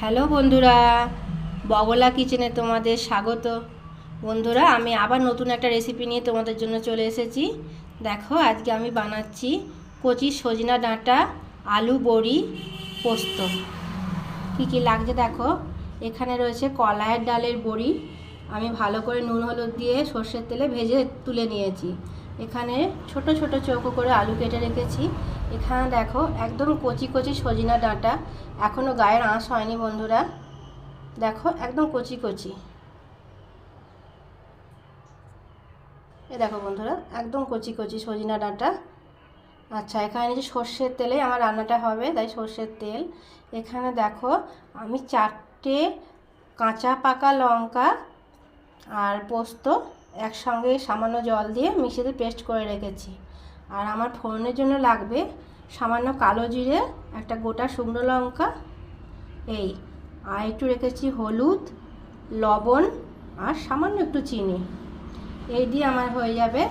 Hello বন্ধুরা, বগলা কিচেনে তোমাদের স্বাগত। বন্ধুরা, আমি আবার নতুন একটা রেসিপি নিয়ে তোমাদের জন্য চলে এসেছি। দেখো, আজকে আমি বানাচ্ছি কচি সজনা ডাঁটা আলু বড়ি পোস্ত। কী কী লাগছে দেখো, এখানে রয়েছে কলাইয়ের ডালের বড়ি। আমি ভালো করে নুন, হলুদ দিয়ে সর্ষের তেলে ভেজে তুলে নিয়েছি। এখানে ছোট ছোট চৌকো করে আলু কেটে রেখেছি। এখানে দেখো একদম কচি কচি সজিনা ডাঁটা। এখনও গায়ের আঁশ হয়নি বন্ধুরা। দেখো একদম কচি কচি। এ দেখো বন্ধুরা, একদম কচি কচি সজিনা ডাঁটা। আচ্ছা এখানে যে সর্ষের তেলে আমার রান্নাটা হবে, তাই সর্ষের তেল। এখানে দেখো আমি চারটে কাঁচা পাকা লঙ্কা আর পোস্ত একসঙ্গে সামান্য জল দিয়ে মিশিয়ে পেস্ট করে রেখেছি। আর আমার ফোড়নের জন্য লাগবে সামান্য কালো জিরে, একটা গোটা শুকনো লঙ্কা, এই, আর একটু রেখেছি হলুদ, লবণ, আর সামান্য একটু চিনি। এই দিয়ে আমার হয়ে যাবে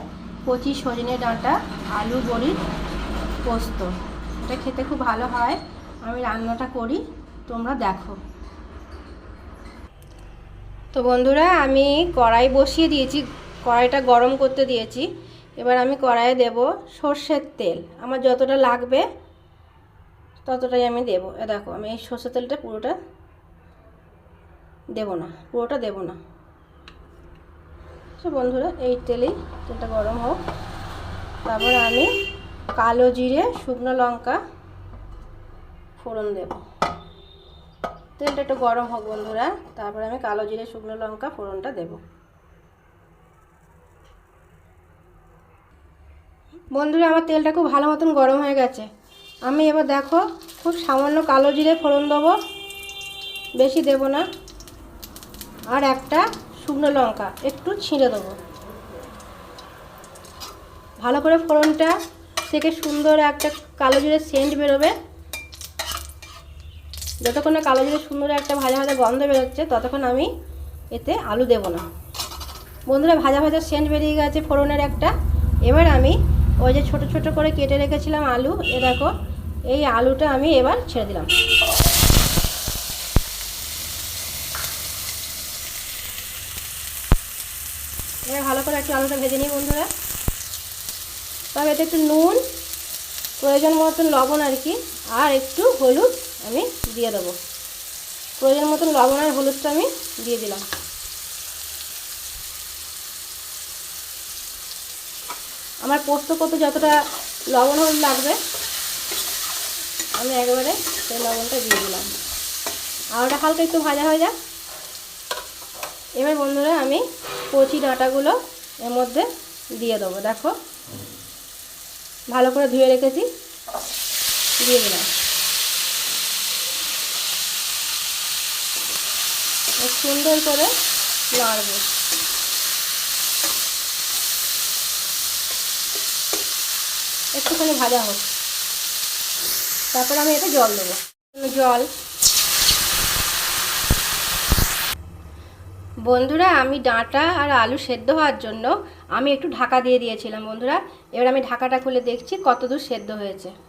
কচি সজনে ডাঁটা আলু বড়ির পোস্ত। এটা খেতে খুব ভালো হয়। আমি রান্নাটা করি, তোমরা দেখো। তো বন্ধুরা, আমি কড়াই বসিয়ে দিয়েছি, কড়াইটা গরম করতে দিয়েছি। এবার আমি কড়াইয়ে দেব সর্ষের তেল। আমার যতটা লাগবে ততটাই আমি দেব। এ দেখো, আমি এই সর্ষের তেলটা পুরোটা দেব না, পুরোটা দেব না। তো বন্ধুরা, এই তেলেই তেলটা গরম হোক। তারপরে আমি কালো জিরে, শুকনো লঙ্কা ফোড়ন দেব। তেলটা একটু গরম হোক বন্ধুরা, তারপরে আমি কালো জিরে, শুকনো লঙ্কা ফোড়নটা দেব। বন্ধুরা, আমার তেলটা খুব ভালো মতন গরম হয়ে গেছে। আমি এবার দেখো, খুব সামান্য কালো জিরে ফোড়ন দেবো, বেশি দেব না। আর একটা শুকনো লঙ্কা, একটু ছিঁড়ে দেবো। ভালো করে ফোড়নটা থেকে সুন্দর একটা কালো জিরে সেন্ট বেরোবে। যতক্ষণ না কালো জিরে সুন্দর একটা ভাজা ভাজা গন্ধ বেরোচ্ছে, ততক্ষণ আমি এতে আলু দেব না। বন্ধুরা, ভাজা ভাজা সেন্ট বেরিয়ে গেছে ফোড়নের একটা। এবার আমি ওই যে ছোট ছোট করে কেটে রেখেছিলাম আলু, এ দেখো, এই আলুটা আমি এবার ছেড়ে দিলাম। এবার ভালো করে একটু আলুটা ভেজে নিই বন্ধুরা। তবে এতে একটু নুন, প্রয়োজন মতন লবণ আর কি, আর একটু হলুদ আমি দিয়ে দেবো। প্রয়োজন মতন লবণ আর হলুদটা আমি দিয়ে দিলাম। আমার পোস্ত করতে যতটা লবণ হলুদ লাগবে, আমি একবারে সেই লবণটা দিয়ে দিলাম। আর ওটা হালকা একটু ভাজা হয়ে যাক। এবার বন্ধুরা আমি কচি ডাঁটাগুলো এর মধ্যে দিয়ে দেবো। দেখো, ভালো করে ধুয়ে রেখেছি। দিয়ে দিলাম। সুন্দর করে নাড়ব। একটুখানি ভাজা হোক। তারপর আমি এটা জল দেবো। জল। বন্ধুরা, আমি ডাঁটা আর আলু সেদ্ধ হওয়ার জন্য আমি একটু ঢাকা দিয়ে দিয়েছিলাম, বন্ধুরা। এবার আমি ঢাকাটা খুলে দেখছি কতদূর সেদ্ধ হয়েছে।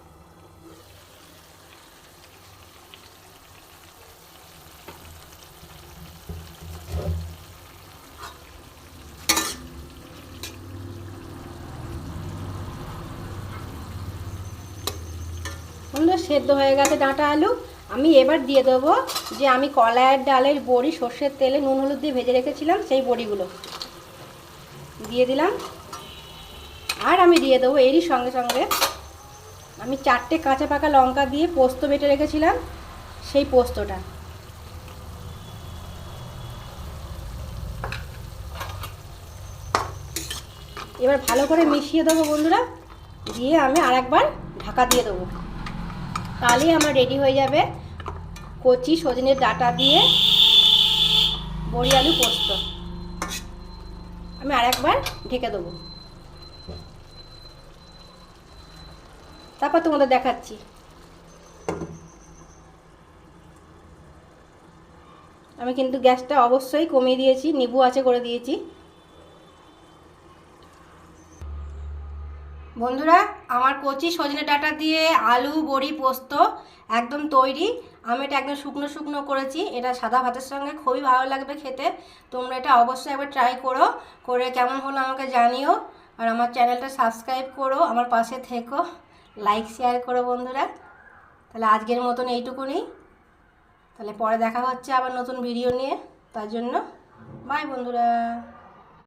বন্ধুরা সেদ্ধ হয়ে গেছে ডাঁটা আলু। আমি এবার দিয়ে দেবো যে আমি কলাইয়ের ডালের বড়ি সর্ষের তেলে নুন হলুদ দিয়ে ভেজে রেখেছিলাম সেই বড়িগুলো। দিয়ে দিলাম। আর আমি দিয়ে দেবো এরই সঙ্গে সঙ্গে আমি চারটে কাঁচা পাকা লঙ্কা দিয়ে পোস্ত বেটে রেখেছিলাম সেই পোস্তটা। এবার ভালো করে মিশিয়ে দেবো বন্ধুরা। দিয়ে আমি আরেকবার ঢাকা দিয়ে দেবো। তাহলেই আমার রেডি হয়ে যাবে। কচি সজনের ডাটা দিয়ে বড়ি আলু পোস্ত। আমি আরেকবার ঢেকে দেবো। তারপর তোমাদের দেখাচ্ছি। আমি কিন্তু গ্যাসটা অবশ্যই কমিয়ে দিয়েছি, নিবু আছে করে দিয়েছি। বন্ধুরা, আমার কচি সজনে ডাঁটা দিয়ে আলু, বড়ি, পোস্ত একদম তৈরি। আমি এটা একদম শুকনো শুকনো করেছি। এটা সাদা ভাতের সঙ্গে খুবই ভালো লাগবে খেতে। তোমরা এটা অবশ্যই একবার ট্রাই করো। করে কেমন হলো আমাকে জানিও। আর আমার চ্যানেলটা সাবস্ক্রাইব করো। আমার পাশে থেকো। লাইক শেয়ার করো বন্ধুরা। তাহলে আজকের মতন এইটুকুনি। তাহলে পরে দেখা হচ্ছে আবার নতুন ভিডিও নিয়ে। তার জন্য বাই বন্ধুরা।